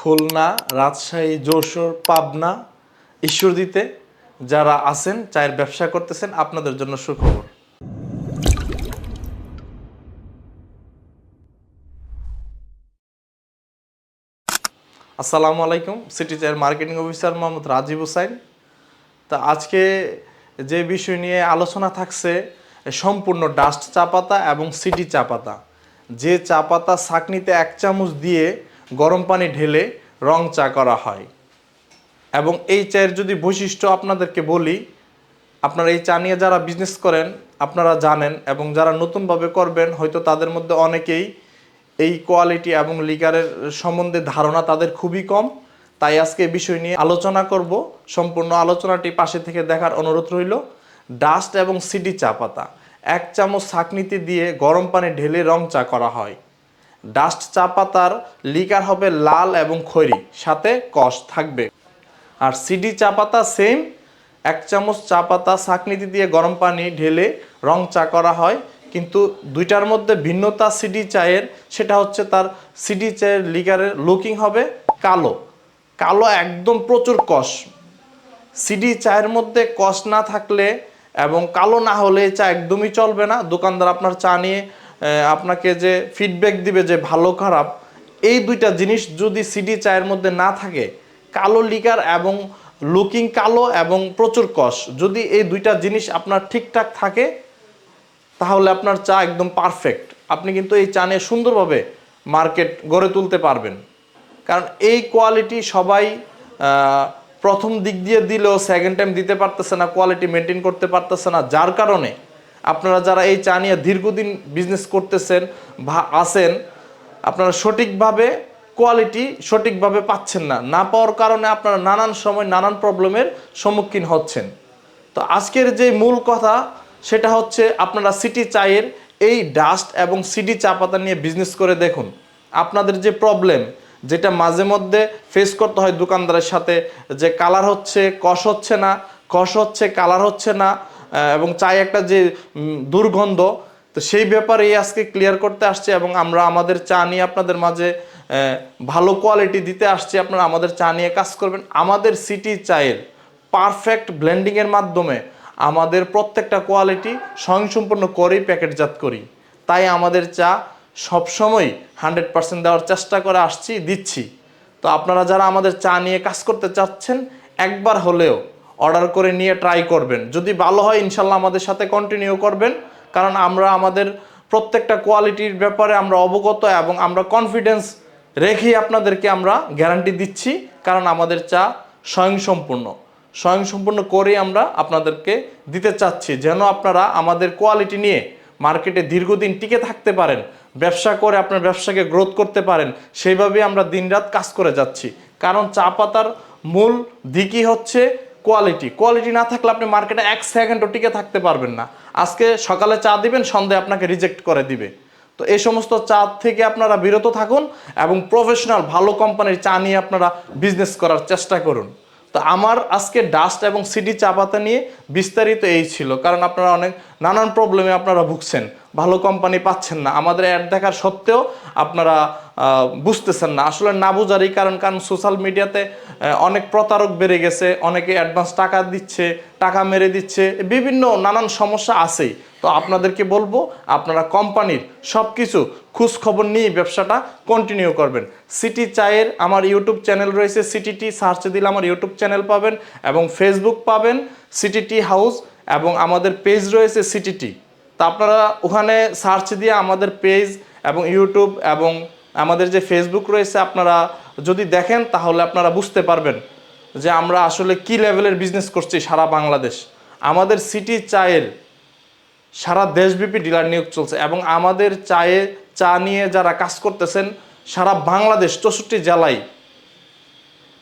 খুলনা, রাজশাহী, যশোর, পাবনা, ঈশ্বরদীতে যারা আছেন, চায়ের ব্যবসা করতেছেন, আপনাদের জন্য সুখবর। আসসালামু আলাইকুম, সিটি চায়ের মার্কেটিং অফিসার মোহাম্মদ রাজীব হোসাইন। তা আজকে যে বিষয় নিয়ে আলোচনা থাকছে, সম্পূর্ণ ডাস্ট চা পাতা এবং সিটি চা পাতা। যে চা পাতা ছাকনিতে এক চামচ দিয়ে গরম পানি ঢেলে রং চা করা হয়। এবং এই চায়ের যদি বৈশিষ্ট্য আপনাদেরকে বলি, আপনারা এই চা নিয়ে যারা বিজনেস করেন, আপনারা জানেন এবং যারা নতুনভাবে করবেন, হয়তো তাদের মধ্যে অনেকেই এই কোয়ালিটি এবং লিকারের সম্বন্ধে ধারণা তাদের খুবই কম। তাই আজকে বিষয় নিয়ে আলোচনা করব। সম্পূর্ণ আলোচনাটি পাশে থেকে দেখার অনুরোধ রইল। ডাস্ট এবং সিডি চা পাতা। এক চামচ ছাকনিতে দিয়ে গরম পানি ঢেলে রং চা করা হয়। ডাস্ট চা পাতার লিকার হবে লাল এবং খৈরি, সাথে কষ থাকবে। আর সিডি চা পাতা সেম এক চামচ চা পাতা ছাকনিতে দিয়ে গরম পানি ঢেলে রং চা করা হয়, কিন্তু দুইটার মধ্যে ভিন্নতা সিডি চায়ের, সেটা হচ্ছে তার সিডি চায়ের লিকারের লুকিং হবে কালো। কালো একদম প্রচুর কষ। সিডি চায়ের মধ্যে কষ না থাকলে এবং কালো না হলে চা একদমই চলবে না। দোকানদার আপনার চা নিয়ে আপনাকে যে ফিডব্যাক দিবে যে ভালো, খারাপ, এই দুইটা জিনিস যদি সিডি চায়ের মধ্যে না থাকে, কালো লিকার এবং লুকিং কালো এবং প্রচুর কষ, যদি এই দুইটা জিনিস আপনার ঠিকঠাক থাকে, তাহলে আপনার চা একদম পারফেক্ট আপনি কিন্তু এই চা নিয়ে সুন্দরভাবে মার্কেট গড়ে তুলতে পারবেন। কারণ এই কোয়ালিটি সবাই প্রথম দিক দিয়ে দিলেও সেকেন্ড টাইম দিতে পারতেছে না কোয়ালিটি মেনটেন করতে পারতেছে না, যার কারণে আপনারা যারা এই চা নিয়ে দীর্ঘদিন বিজনেস করতেছেন বা আছেন, আপনারা সঠিকভাবে কোয়ালিটি সঠিকভাবে পাচ্ছেন না। না পাওয়ার কারণে আপনারা নানান সময় নানান প্রবলেমের সম্মুখীন হচ্ছেন। তো আজকের যে মূল কথা, সেটা হচ্ছে আপনারা সিটি চায়ের এই ডাস্ট এবং সিটি চা পাতা নিয়ে বিজনেস করে দেখুন। আপনাদের যে প্রবলেম যেটা মাঝে মধ্যে ফেস করতে হয় দোকানদারের সাথে, যে কালার হচ্ছে, কষ হচ্ছে না, কষ হচ্ছে কালার হচ্ছে না এবং চায়ে একটা যে দুর্গন্ধ, তো সেই ব্যাপারে আজকে ক্লিয়ার করতে আসছে এবং আমরা আমাদের চা নিয়ে আপনাদের মাঝে ভালো কোয়ালিটি দিতে আসছি। আপনারা আমাদের চা নিয়ে কাজ করবেন। আমাদের সিটি চায়ের পারফেক্ট ব্লেন্ডিংয়ের মাধ্যমে আমাদের প্রত্যেকটা কোয়ালিটি স্বয়ংসম্পূর্ণ করেই প্যাকেটজাত করি। তাই আমাদের চা সবসময় হান্ড্রেড পার্সেন্ট দেওয়ার চেষ্টা করে আসছি, দিচ্ছি। তো আপনারা যারা আমাদের চা নিয়ে কাজ করতে চাচ্ছেন, একবার হলেও অর্ডার করে নিয়ে ট্রাই করবেন। যদি ভালো হয়, ইনশাল্লাহ আমাদের সাথে কন্টিনিউ করবেন। কারণ আমরা আমাদের প্রত্যেকটা কোয়ালিটির ব্যাপারে আমরা অবগত এবং আমরা কনফিডেন্স রেখেই আপনাদেরকে আমরা গ্যারান্টি দিচ্ছি। কারণ আমাদের চা স্বয়ংসম্পূর্ণ। স্বয়ংসম্পূর্ণ করেই আমরা আপনাদেরকে দিতে চাচ্ছি। যেন আপনারা আমাদের কোয়ালিটি নিয়ে মার্কেটে দীর্ঘদিন টিকে থাকতে পারেন, ব্যবসা করে আপনার ব্যবসাকে গ্রোথ করতে পারেন, সেইভাবেই আমরা দিনরাত কাজ করে যাচ্ছি। কারণ চা পাতার মূল দিকই হচ্ছে কোয়ালিটি কোয়ালিটি না থাকলে আপনি মার্কেটে এক সেকেন্ডও টিকে থাকতে পারবেন না। আজকে সকালে চা দিবেন, সন্ধ্যায় আপনাকে রিজেক্ট করে দিবে। তো এই সমস্ত চা থেকে আপনারা বিরত থাকুন এবং প্রফেশনাল ভালো কোম্পানির চা নিয়ে আপনারা বিজনেস করার চেষ্টা করুন। তো আমার আজকে ডাস্ট এবং সিডি চা পাতা নিয়ে বিস্তারিত এই ছিল, কারণ আপনারা অনেক নানান প্রবলেমে আপনারা ভুগছেন। ভালো কোম্পানি পাচ্ছেন না। আমাদের অ্যাড দেখার সত্ত্বেও আপনারা বুঝতেছেন না। আসলে না বোঝারই কারণ কারণ সোশ্যাল মিডিয়াতে অনেক প্রতারক বেড়ে গেছে, অনেকে অ্যাডভান্স টাকা দিচ্ছে, টাকা মেরে দিচ্ছে, বিভিন্ন নানান সমস্যা আছেই। তো আপনাদেরকে বলব, আপনারা কোম্পানির সব কিছু খোঁজ খবর নিয়ে ব্যবসাটা কন্টিনিউ করবেন। সিটি চায়ের আমার ইউটিউব চ্যানেল রয়েছে সিটিটি সার্চ দিলে আমার ইউটিউব চ্যানেল পাবেন এবং ফেসবুক পাবেন সিটিটি হাউস এবং আমাদের পেজ রয়েছে সিটিটি তা আপনারা ওখানে সার্চ দিয়ে আমাদের পেজ এবং ইউটিউব এবং আমাদের যে ফেসবুক রয়েছে আপনারা যদি দেখেন তাহলে আপনারা বুঝতে পারবেন যে আমরা আসলে কি লেভেলের বিজনেস করছি সারা বাংলাদেশ। আমাদের সিটি চায়ের সারা দেশব্যাপী ডিলার নিয়োগ চলছে এবং আমাদের চায়ে চা নিয়ে যারা কাজ করতেছেন সারা বাংলাদেশ চৌষট্টি জেলায়,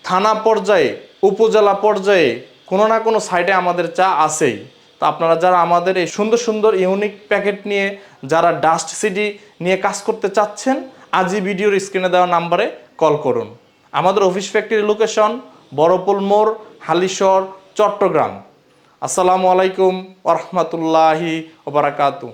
থানা পর্যায়ে, উপজেলা পর্যায়ে কোনো না কোনো সাইডে আমাদের চা আছেই। তো আপনারা যারা আমাদের এই সুন্দর সুন্দর ইউনিক প্যাকেট নিয়ে যারা ডাস্ট সিডি নিয়ে কাজ করতে চাচ্ছেন, আজই ভিডিওর স্ক্রিনে দেওয়া নাম্বারে কল করুন। আমাদের অফিস ফ্যাক্টরি লোকেশন বড়পুল মোড় হালিশর চট্টগ্রাম। আসসালামু আলাইকুম ওরহমতুল্লাহি ওবরাকাতু